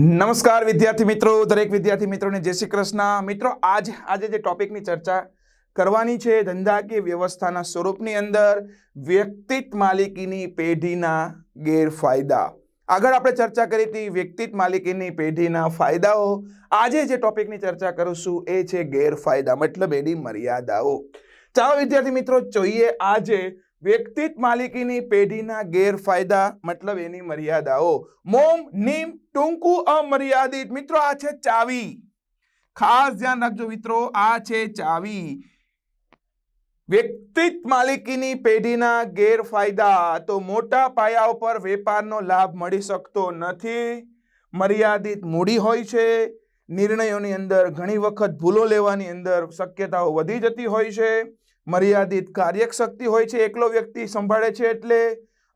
નમસ્કાર વિદ્યાર્થી મિત્રો, દરેક વિદ્યાર્થી મિત્રોને જય શ્રી કૃષ્ણ. મિત્રો, આજ આજે જે ટોપિકની ચર્ચા કરવાની છે, ધંધાકીય વ્યવસ્થાના સ્વરૂપની અંદર વ્યક્તિત્વ માલિકીની પેઢીના ગેરફાયદા. આગળ આપણે ચર્ચા કરી હતી વ્યક્તિત્વ માલિકીની પેઢીના ફાયદાઓ. આજે જે ટોપિકની ચર્ચા કરીશું એ છે ગેરફાયદા, મતલબ એની મર્યાદાઓ. ચાલો વિદ્યાર્થી મિત્રો, જોઈએ આજે વ્યક્તિત્વ માલિકીની પેઢીના ગેરફાયદા, મતલબ એની મર્યાદાઓ. મોમ, નીમ, ટૂંકું, અમર્યાદિત. મિત્રો, આ છે ચાવી. ખાસ ધ્યાન રાખજો મિત્રો, આ છે ચાવી. વ્યક્તિત માલિકીની પેઢીના ગેરફાયદા, તો મોટા પાયા ઉપર વેપારનો લાભ મળી શકતો નથી. મર્યાદિત મૂડી હોય છે. નિર્ણયોની અંદર ઘણી વખત ભૂલો લેવાની અંદર શક્યતાઓ વધી જતી હોય છે. મર્યાદિત કાર્યશક્તિ હોય છે, એકલો વ્યક્તિ સંભાળે છે એટલે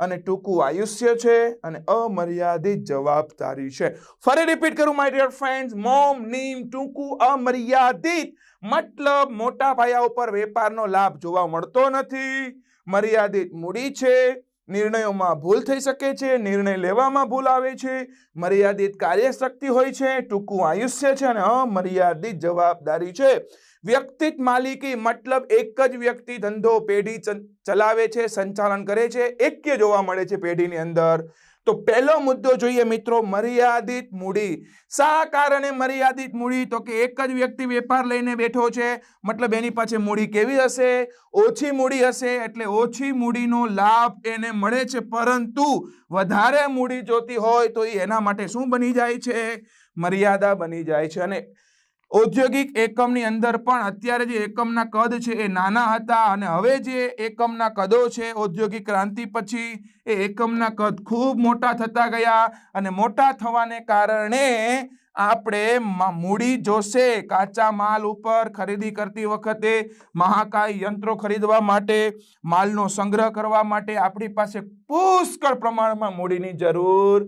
અને ટૂંકું આયુષ્ય છે અને અમર્યાદિત જવાબદારી છે. ફરી રિપીટ કરું માય ડિયર ફ્રેન્ડ્સ મોમ, નીમ, ટૂંકું, અમર્યાદિત, મતલબ મોટા પાયા ઉપર વેપારનો લાભ જોવા મળતો નથી. મર્યાદિત મૂડી છે, નિર્ણયોમાં ભૂલ થઈ શકે છે, નિર્ણય લેવામાં ભૂલ આવે છે. મર્યાદિત કાર્યશક્તિ હોય છે, ટૂંકું આયુષ્ય છે અને અમર્યાદિત જવાબદારી છે. વ્યક્તિત્વ માલિકી મતલબ એક જ વ્યક્તિ ધંધો, પેઢી ચલાવે છે, સંચાલન કરે છે એક્ય જોવા મળે છે પેઢીની અંદર. તો પહેલો મુદ્દો જોઈએ મિત્રો, મર્યાદિત મૂડી. શા કારણે મર્યાદિત મૂડી? તો કે એક જ વ્યક્તિ વેપાર લઈને બેઠો છે, મતલબ એની પાસે મૂડી કેવી હશે? ઓછી મૂડી હશે, એટલે ઓછી મૂડીનો લાભ એને મળે છે. પરંતુ વધારે મૂડી જોતી હોય તો એ એના માટે શું બની જાય છે? મર્યાદા બની જાય છે. અને ઔદ્યોગિક એકમની અંદર પણ અત્યારે જે એકમના કદ છે એ નાના હતા અને હવે જે એકમના કદો છે, ઔદ્યોગિક ક્રાંતિ પછી એ એકમના કદ ખૂબ મોટા થતા ગયા અને મોટા થવાને કારણે આપણે મૂડી જોશે, કાચા માલ ઉપર ખરીદી કરતી વખતે મહાકાય યંત્રો ખરીદવા માટે, માલનો સંગ્રહ કરવા માટે આપણી પાસે પુષ્કળ પ્રમાણમાં મૂડીની જરૂર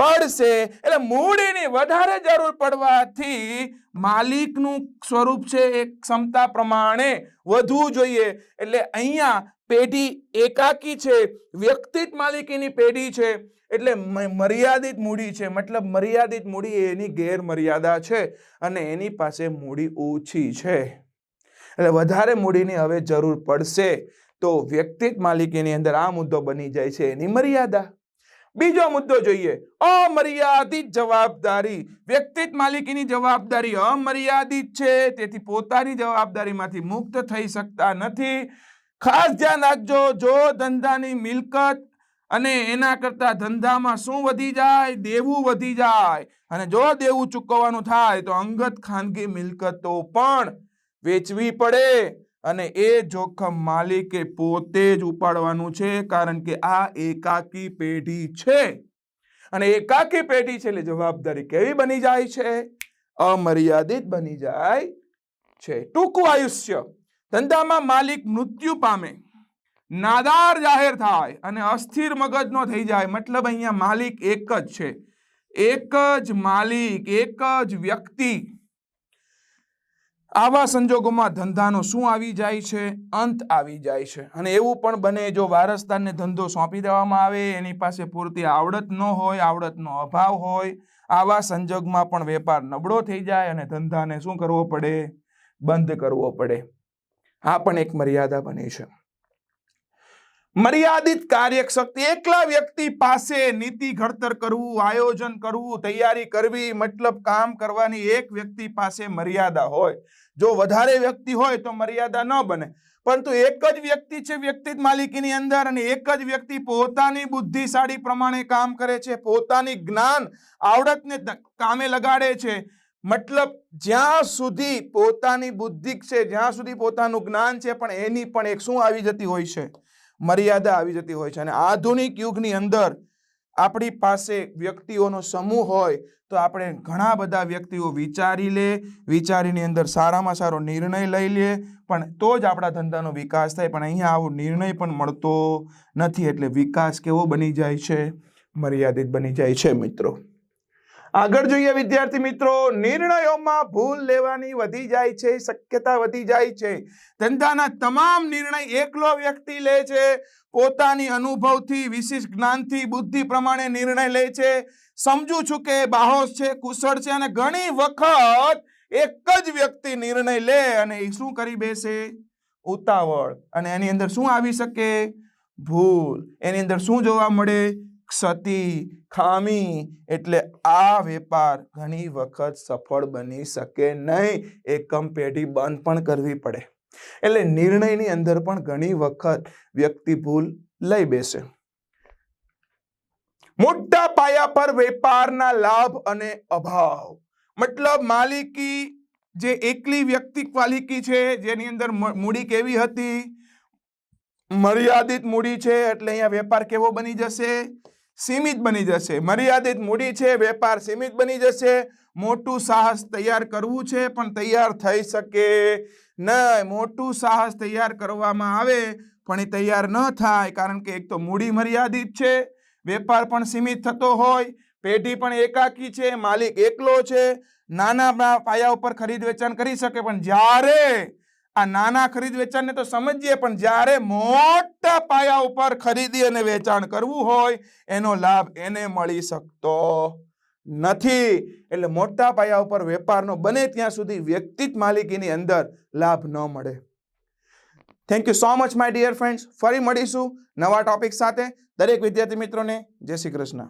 પડશે. એટલે મૂડીની વધારે જરૂર પડવાથી માલિકનું સ્વરૂપ છે એ ક્ષમતા પ્રમાણે વધવું જોઈએ. એટલે અહીંયા પેઢી એકાકી છે, વ્યક્તિત માલિકીની પેઢી છે, એટલે મર્યાદિત મૂડી છે. મતલબ મર્યાદિત મૂડી એની ગેરમર્યાદા છે અને એની પાસે મૂડી ઓછી છે. એટલે વધારે મૂડીની હવે જરૂર પડશે તો વ્યક્તિત માલિકીની અંદર આ મુદ્દો બની જાય છે એની મર્યાદા. બીજો મુદ્દો જોઈએ. અમર્યાદિત જવાબદારી. વ્યક્તિત માલિકીની જવાબદારી અમર્યાદિત છે. તેથી પોતાની જવાબદારીમાંથી મુક્ત થઈ શકતા નથી. ખાસ ધ્યાન રાખજો, જો ધંધાની મિલકત અને એના કરતા ધંધામાં શું વધી જાય? દેવું વધી જાય. અને જો દેવું ચૂકવવાનું થાય, તો અંગત ખાનગી મિલકતો પણ વેચવી પડે. અને એ જોખમ માલિકે પોતે જ ઉપાડવાનું છે, કારણ કે આ એકાકી પેઢી છે. અને એકાકી પેઢી છે એટલે જવાબદારી કેવી બની જાય છે? અમર્યાદિત બની જાય છે. ટૂંકું આયુષ્ય. ધંધામાં માલિક મૃત્યુ પામે. નાદાર જાહેર થાય અને અસ્થિર મગજનો થઈ જાય. મતલબ અહીંયા માલિક એક જ છે. એક જ માલિક, એક જ વ્યક્તિ. આવા સંજોગોમાં ધંધાનો શું આવી જાય છે? અંત આવી જાય છે. અને એવું પણ બને જો વારસદારને ધંધો સોંપી દેવામાં આવે, એની પાસે પૂરતી આવડત ન હોય, આવડતનો અભાવ હોય, આવા સંજોગમાં પણ વેપાર નબળો થઈ જાય અને ધંધાને શું કરવો પડે? બંધ કરવો પડે. આ પણ એક મર્યાદા બની છે. મર્યાદિત કાર્યશક્તિ. એકલા વ્યક્તિ પાસે નીતિ ઘડતર કરવું, આયોજન કરવું, તૈયારી કરવી, મતલબ કામ કરવાની એક વ્યક્તિ પાસે મર્યાદા હોય. જો વધારે વ્યક્તિ હોય તો મર્યાદા ન બને. પરંતુ એક જ વ્યક્તિ છે વ્યક્તિ માલિકીની અંદર અને એક જ વ્યક્તિ પોતાની બુદ્ધિશાળી પ્રમાણે કામ કરે છે, પોતાની જ્ઞાન આવડતને કામે લગાડે છે. મતલબ જ્યાં સુધી પોતાની બુદ્ધિ છે, જ્યાં સુધી પોતાનું જ્ઞાન છે, પણ એની પણ એક શું આવી જતી હોય છે? મર્યાદા આવી જતી હોય છે અને આધુનિક યુગની અંદર આપણી પાસે વ્યક્તિઓનો સમૂહ હોય તો આપણે ઘણા બધા વ્યક્તિઓ વિચારી લે, વિચારીની અંદર સારામાં સારો નિર્ણય લઈ લે, પણ તો જ આપણા ધંધાનો વિકાસ થાય. પણ અહીંયા આવો નિર્ણય પણ મળતો નથી એટલે વિકાસ કેવો બની જાય છે? મર્યાદિત બની જાય છે મિત્રો. આગળ જોઈએ વિદ્યાર્થી મિત્રો, નિર્ણયોમાં ભૂલ લેવાની વધી જાય છે, શક્યતા વધી જાય છે. ધંધાના તમામ નિર્ણય એકલો વ્યક્તિ લે છે, પોતાની અનુભવથી, વિશિષ્ટ જ્ઞાનથી, બુદ્ધિ પ્રમાણે નિર્ણય લે છે. સમજુ છું કે બાહોશ છે, કુશળ છે અને ઘણી વખત એક જ વ્યક્તિ નિર્ણય લે અને એ શું કરી બેસે? ઉતાવળ. અને એની અંદર શું આવી શકે? ભૂલ. એની અંદર શું જોવા મળે? ક્ષતિ, ખામી એટલે આ વેપાર ઘણી વખત સફળ બની શકે નહીં. એકમ પેઢી બંધ પણ કરવી પડે. એટલે નિર્ણયની અંદર પણ ઘણી વખત વ્યક્તિ ભૂલ લઈ બેસે. મોટા પાયા પર વેપારના લાભ અને અભાવ. મતલબ માલિકી જે એકલી વ્યક્તિ માલિકી છે, જેની અંદર મૂડી કેવી હતી? મર્યાદિત મૂડી છે, એટલે અહીંયા વેપાર કેવો બની જશે? સીમિત બની જશે. મર્યાદિત મૂડી છે, વેપાર સીમિત બની જશે. મોટું સાહસ તૈયાર કરવું છે, પણ તૈયાર થઈ શકે નહીં. મોટું સાહસ તૈયાર કરવામાં આવે, પણ એ તૈયાર ન થાય, કારણ કે એક તો મૂડી મર્યાદિત છે, વેપાર પણ સીમિત થતો હોય, પેઢી પણ એકાકી છે, માલિક એકલો છે. નાના પાયા ઉપર ખરીદ વેચાણ કરી શકે, પણ જ્યારે આ નાના ખરીદ વેચાણને તો સમજીએ, પણ જ્યારે મોટા પાયા ઉપર ખરીદી અને વેચાણ કરવું હોય, એનો લાભ એને મળી શકતો નથી. એટલે મોટા પાયા ઉપર વેપારનો બને ત્યાં સુધી વ્યક્તિત માલિકીની અંદર લાભ ન મળે. Thank you so much my dear friends ફરી મળીશું નવા ટોપિક સાથે. દરેક વિદ્યાર્થી મિત્રોને જય શ્રી કૃષ્ણ.